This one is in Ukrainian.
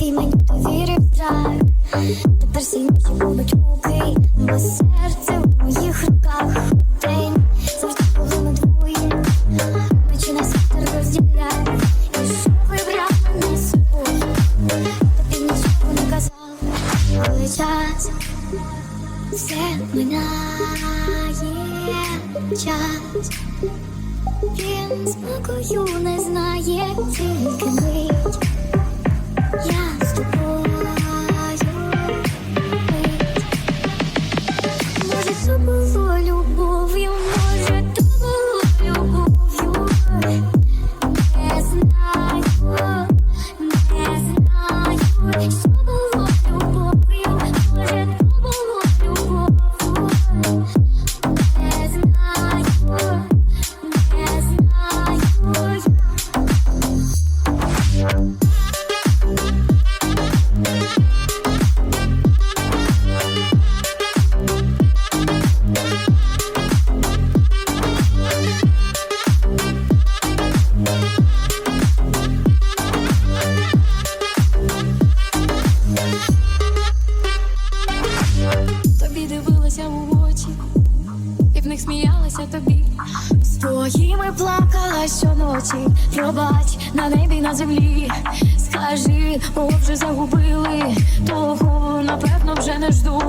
І мені довірив драйв Тепер сильніші будуть руки Бо серце в моїх руках День завжди було двоє Ночі нас вітер розділяє. Що вибрав собою. Тобі нічого не казав. Час все час. Він спокою не знає. Тільки мить. summer. Тобі дивилася у очі, і в них сміялася тобі. З твоїми плакала щоночі. Пробач на небі, на землі. Скажи, о, вже загубили. Того, напевно, вже не ждуть.